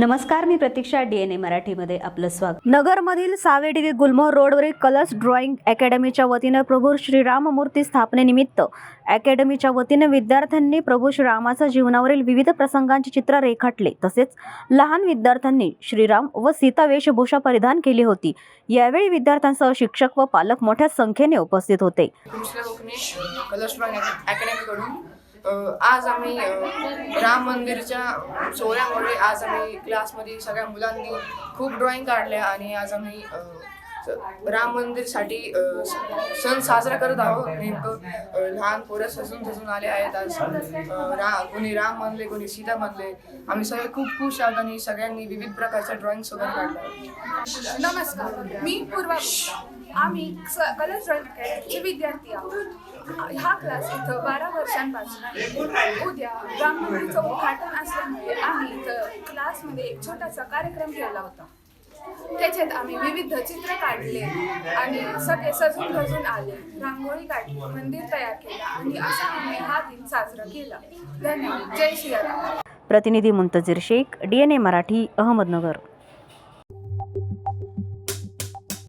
नमस्कार मी प्रतीक्षा D N ए मराठीमध्ये आपलं स्वागत. नगरमधील सावेडी गुलमोहर रोडवरील कलर्स ड्रॉइंग अकॅडमीच्या वतीनं प्रभू श्रीराममूर्ती स्थापनेनिमित्त अकॅडमीच्या वतीनं विद्यार्थ्यांनी प्रभू श्रीरामाच्या जीवनावरील विविध प्रसंगांचे चित्र रेखाटले. तसेच लहान विद्यार्थ्यांनी श्रीराम व सीता वेशभूषा परिधान केली होती. यावेळी विद्यार्थ्यांसह शिक्षक व पालक मोठ्या संख्येने उपस्थित होते. आज आम्ही राम मंदिरच्या सोहळ्यामुळे आज आम्ही क्लासमध्ये सगळ्या मुलांनी खूप ड्रॉइंग काढल्या आणि आज आम्ही राम मंदिरसाठी स- सण साजरा करत आहोत. नेमकं लहान पोरं सजून सजून आले आहेत आज. रा कोणी राम म्हणले कोणी सीता म्हणले. आम्ही सगळे खूप खुश आहोत आणि सगळ्यांनी विविध प्रकारच्या ड्रॉइंग्स वगैरे काढल्या नमस्कार. मी पूर्वा आम्ही स- कलर्स ड्रॉइंग अकॅडमीचे विद्यार्थी आहोत हा क्लास इथं बारा वर्षांपासून उद्या राम मंदिरचं उद्घाटन असल्यामुळे आम्ही इथं क्लासमध्ये एक छोटासा कार्यक्रम केला होता. त्याच्यात आम्ही विविध चित्र काढले आणि सगळे सजून धजून आले. रांगोळी काढली मंदिर तयार केलं आणि असा आम्ही हा दिन साजरा केला. धन्यवाद. जय श्रीराम प्रतिनिधी Muntazir Shaikh D N A Marathi Ahmednagar.